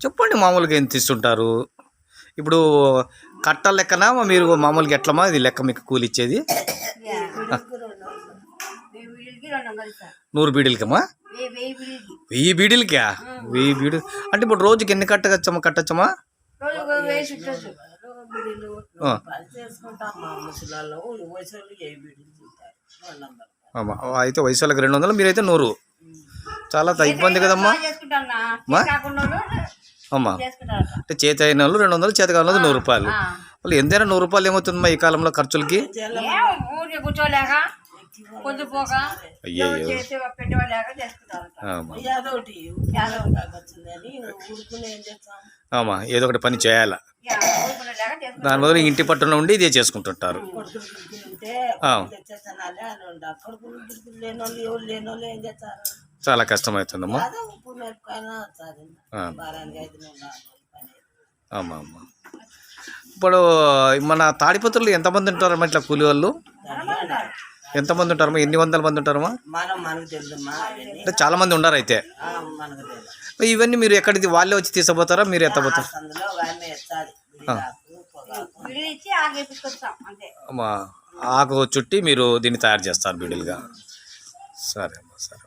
చెప్పండి మామూలుగా ఎంత ఇస్తుంటారు ఇప్పుడు కట్ట లెక్కనా? మీరు మామూలుగా ఎట్లమా ఇది లెక్క మీకు కూలి ఇచ్చేది వెయ్యి వీడికి రెండు వందలు ఇస్తారు నూరు బీడీలకమ్మా? వెయ్యి బీడీలకా? వెయ్యి బీడీ అంటే ఇప్పుడు రోజుకి ఎన్ని కట్టచ్చమ్మా? కట్టచ్చమ్మా బీడీలు బీడీలు అయితే వయసు వాళ్ళకి రెండు వందలు మీరైతే నూరు. చాలా త- ఇబ్బంది కదమ్మా. అమ్మా. అంటే చేతి అయిన వాళ్ళు రెండు వందలు చేతి కావాలి నూరు రూపాయలు. వాళ్ళు ఎంతైనా నూరు రూపాయలు ఏమవుతుందమ్మా ఈ కాలంలో ఖర్చులకి? ఆమా. ఆమా ఏదో ఒకటి పని చేయాలా. దాని బదులు ఇంటి పట్టున ఉండి ఇదే చేసుకుంటుంటారు. కొడుకులు చాలా కష్టమవుతుందమ్మా ఆమా అమ్మా ఇప్పుడు మన తాడిపత్రులు ఎంతమంది ఉంటారమ్మా ఇట్లా కూలి వాళ్ళు ఎంతమంది ఉంటారమ్మా? ఎన్ని వందల మంది ఉంటారమ్మా? అంటే చాలా మంది ఉన్నారు అయితే. ఇవన్నీ మీరు ఎక్కడిది వాళ్ళే వచ్చి తీసుకుపోతారా? మీరు ఎత్తపోతారా అమ్మా ఆకు చుట్టి మీరు దీన్ని తయారు చేస్తారు బిడిలుగా సరే అమ్మా సరే. అమ్మా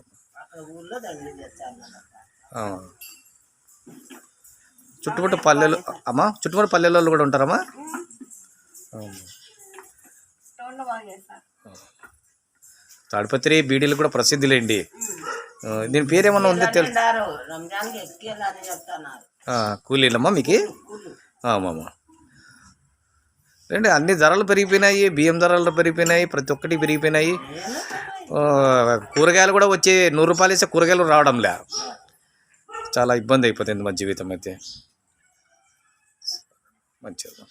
ఊళ్ళో దండలు. చుట్టుపక్కల పల్లెలు అమ్మా చుట్టుపక్కల పల్లెల్లో కూడా ఉంటారమ్మా? తాడిపత్రి బీడీలు కూడా ప్రసిద్ధిలేండి. దీని పేరేమన్నా ఉందో తెలుసు కూలీలమ్మా మీకు? మామ రండి అన్ని ధరలు పెరిగిపోయినాయి బియ్యం ధరలు పెరిగిపోయినాయి ప్రతి ఒక్కటి పెరిగిపోయినాయి. కూరగాయలు కూడా వచ్చి నూరు రూపాయలు వేస్తే కూరగాయలు రావడంలే. చాలా ఇబ్బంది అయిపోతుంది మా జీవితం అయితే. మంచిది.